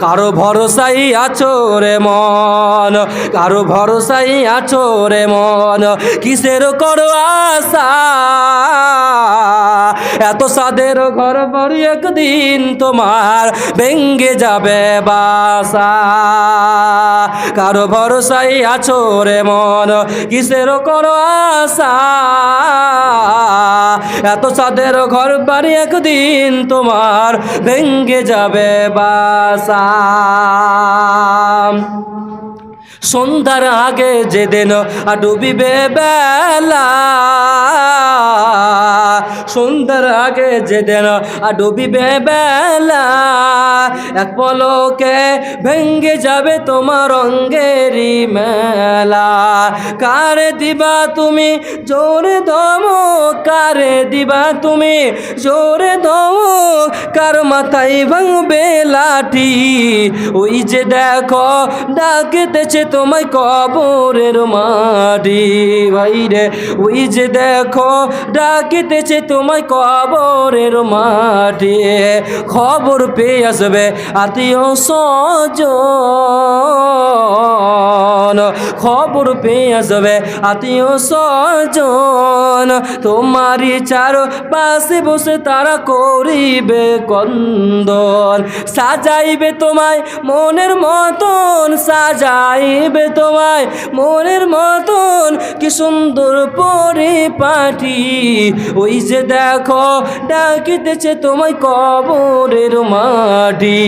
কারও ভরসাই আছো রে মন, কারও ভরসাই আছো রে মন, কিসের করো আশা? এত সাদের ঘর বাড়ি একদিন তোমার ভেঙ্গে যাবে বাসা। কারও ভরসাই আছো রে মন, কিসের করো আশা? এত সাদের ঘর বাড়ি একদিন তোমার ভেঙ্গে যাবে বাসা সন্ধ্যার আগে যেদিন ডুবিবে বেলা, সন্ধ্যার আগে যেদিন ডুবিবে বেলা, এক পলকে ভেঙ্গে যাবে তোমার অঙ্গেরি মেলা। কারে দিবা তুমি? জোরে দম, কারে দিবা তুমি? জোরে দম, কার মাথায় ভাঙবে লাঠি? ওই যে দেখো ডাকতেছে তোমায় কবরের মাটি। ভাই রে, ওই যে দেখো ডাকিতেছে তোমায় কবরের মাটি। খবর পেয়ে আসবে আত্মীয় স্বজন। খবর পেয়ে আসবে আত্মীয় স্বজন, তোমারই চার পাশে বসে তারা করিবে কন্দন। সাজাইবে তোমায় মনের মতন, সাজাইবে তোমায় মনের মতন। কি সুন্দর পরিপাটি, ওই যে দেখো, ডাকিতেছে তোমায় কবরের মাটি।